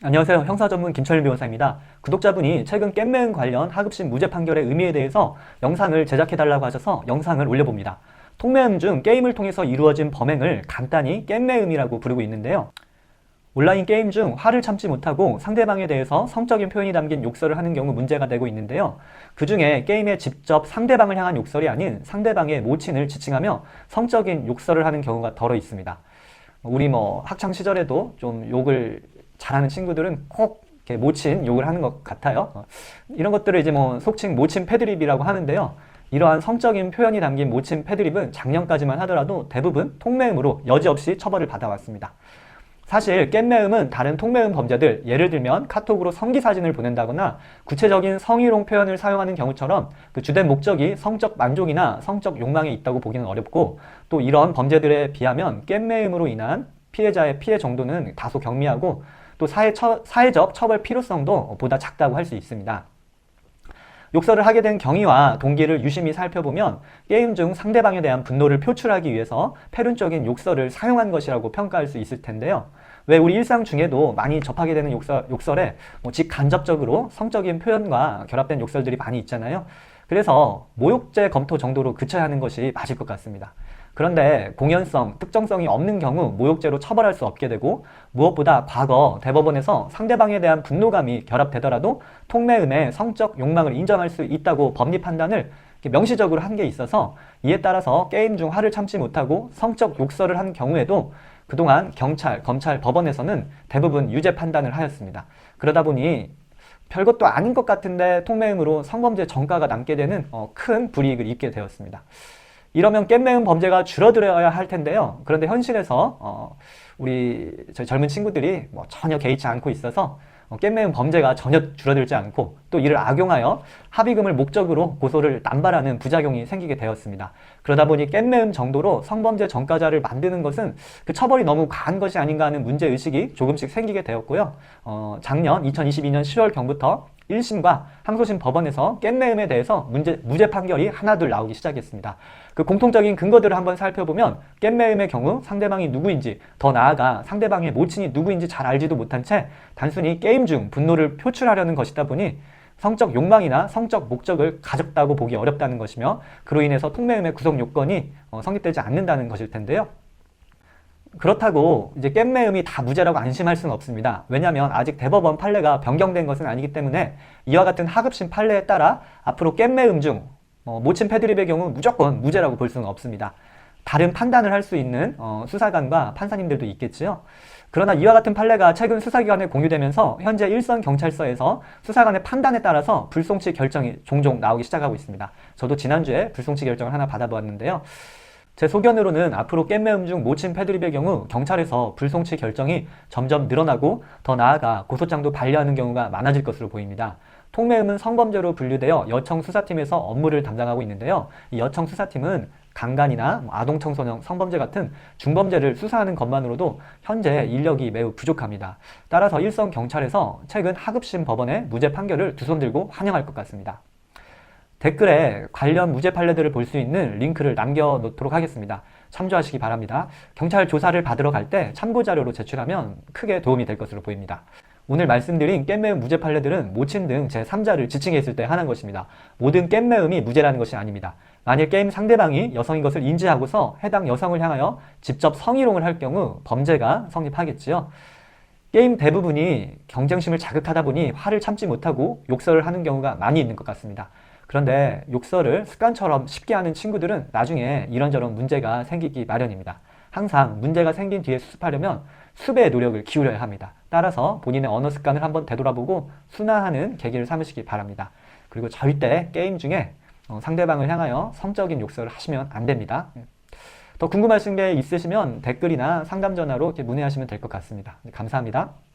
안녕하세요. 형사 전문 김철민 변호사입니다. 구독자분이 최근 깻매음 관련 하급심 무죄 판결의 의미에 대해서 영상을 제작해달라고 하셔서 영상을 올려봅니다. 통매음 중 게임을 통해서 이루어진 범행을 간단히 깻매음이라고 부르고 있는데요. 온라인 게임 중 화를 참지 못하고 상대방에 대해서 성적인 표현이 담긴 욕설을 하는 경우 문제가 되고 있는데요. 그 중에 게임에 직접 상대방을 향한 욕설이 아닌 상대방의 모친을 지칭하며 성적인 욕설을 하는 경우가 덜어 있습니다. 우리 뭐 학창 시절에도 좀 욕을 잘하는 친구들은 꼭 이렇게 모친 욕을 하는 것 같아요. 어, 이런 것들을 이제 뭐 속칭 모친 패드립이라고 하는데요. 이러한 성적인 표현이 담긴 모친 패드립은 작년까지만 하더라도 대부분 통매음으로 여지없이 처벌을 받아왔습니다. 사실 깻매음은 다른 통매음 범죄들, 예를 들면 카톡으로 성기 사진을 보낸다거나 구체적인 성희롱 표현을 사용하는 경우처럼 그 주된 목적이 성적 만족이나 성적 욕망에 있다고 보기는 어렵고 또 이런 범죄들에 비하면 깻매음으로 인한 피해자의 피해 정도는 다소 경미하고 또 사회 처, 사회적 처벌 필요성도 보다 작다고 할 수 있습니다. 욕설을 하게 된 경위와 동기를 유심히 살펴보면 게임 중 상대방에 대한 분노를 표출하기 위해서 패륜적인 욕설을 사용한 것이라고 평가할 수 있을 텐데요. 왜 우리 일상 중에도 많이 접하게 되는 욕설, 욕설에 뭐 직간접적으로 성적인 표현과 결합된 욕설들이 많이 있잖아요. 그래서 모욕죄 검토 정도로 그쳐야 하는 것이 맞을 것 같습니다. 그런데 공연성, 특정성이 없는 경우 모욕죄로 처벌할 수 없게 되고 무엇보다 과거 대법원에서 상대방에 대한 분노감이 결합되더라도 통매음의 성적 욕망을 인정할 수 있다고 법리 판단을 명시적으로 한 게 있어서 이에 따라서 게임 중 화를 참지 못하고 성적 욕설을 한 경우에도 그동안 경찰, 검찰, 법원에서는 대부분 유죄 판단을 하였습니다. 그러다 보니 별것도 아닌 것 같은데 통매음으로 성범죄 전가가 남게 되는 어, 큰 불이익을 입게 되었습니다. 이러면 깻매음 범죄가 줄어들어야 할 텐데요. 그런데 현실에서 어, 우리 저희 젊은 친구들이 뭐 전혀 개의치 않고 있어서 어, 깻매음 범죄가 전혀 줄어들지 않고 또 이를 악용하여 합의금을 목적으로 고소를 남발하는 부작용이 생기게 되었습니다. 그러다 보니 깻매음 정도로 성범죄 전과자를 만드는 것은 그 처벌이 너무 과한 것이 아닌가 하는 문제의식이 조금씩 생기게 되었고요. 어, 작년 2022년 10월경부터 1심과 항소심 법원에서 깻매음에 대해서 문제, 무죄 판결이 하나둘 나오기 시작했습니다. 그 공통적인 근거들을 한번 살펴보면 깻매음의 경우 상대방이 누구인지 더 나아가 상대방의 모친이 누구인지 잘 알지도 못한 채 단순히 게임 중 분노를 표출하려는 것이다 보니 성적 욕망이나 성적 목적을 가졌다고 보기 어렵다는 것이며 그로 인해서 통매음의 구성 요건이 어, 성립되지 않는다는 것일 텐데요. 그렇다고 이제 깻매음이 다 무죄라고 안심할 수는 없습니다. 왜냐하면 아직 대법원 판례가 변경된 것은 아니기 때문에 이와 같은 하급심 판례에 따라 앞으로 깻매음 중 어, 모친 패드립의 경우 무조건 무죄라고 볼 수는 없습니다. 다른 판단을 할 수 있는 어, 수사관과 판사님들도 있겠지요. 그러나 이와 같은 판례가 최근 수사기관에 공유되면서 현재 일선 경찰서에서 수사관의 판단에 따라서 불송치 결정이 종종 나오기 시작하고 있습니다. 저도 지난주에 불송치 결정을 하나 받아보았는데요. 제 소견으로는 앞으로 깻매음 중 모친 패드립의 경우 경찰에서 불송치 결정이 점점 늘어나고 더 나아가 고소장도 반려하는 경우가 많아질 것으로 보입니다. 통매음은 성범죄로 분류되어 여청 수사팀에서 업무를 담당하고 있는데요. 이 여청 수사팀은 강간이나 뭐 아동 청소년 성범죄 같은 중범죄를 수사하는 것만으로도 현재 인력이 매우 부족합니다. 따라서 일선 경찰에서 최근 하급심 법원의 무죄 판결을 두 손 들고 환영할 것 같습니다. 댓글에 관련 무죄 판례들을 볼 수 있는 링크를 남겨놓도록 하겠습니다. 참조하시기 바랍니다. 경찰 조사를 받으러 갈 때 참고 자료로 제출하면 크게 도움이 될 것으로 보입니다. 오늘 말씀드린 깻매음 무죄 판례들은 모친 등 제3자를 지칭했을 때 하는 것입니다. 모든 깻매음이 무죄라는 것이 아닙니다. 만일 게임 상대방이 여성인 것을 인지하고서 해당 여성을 향하여 직접 성희롱을 할 경우 범죄가 성립하겠지요. 게임 대부분이 경쟁심을 자극하다 보니 화를 참지 못하고 욕설을 하는 경우가 많이 있는 것 같습니다. 그런데 욕설을 습관처럼 쉽게 하는 친구들은 나중에 이런저런 문제가 생기기 마련입니다. 항상 문제가 생긴 뒤에 수습하려면 수배의 노력을 기울여야 합니다. 따라서 본인의 언어 습관을 한번 되돌아보고 순화하는 계기를 삼으시기 바랍니다. 그리고 절대 게임 중에 어, 상대방을 향하여 성적인 욕설을 하시면 안 됩니다. 더 궁금하신 게 있으시면 댓글이나 상담 전화로 문의하시면 될 것 같습니다. 감사합니다.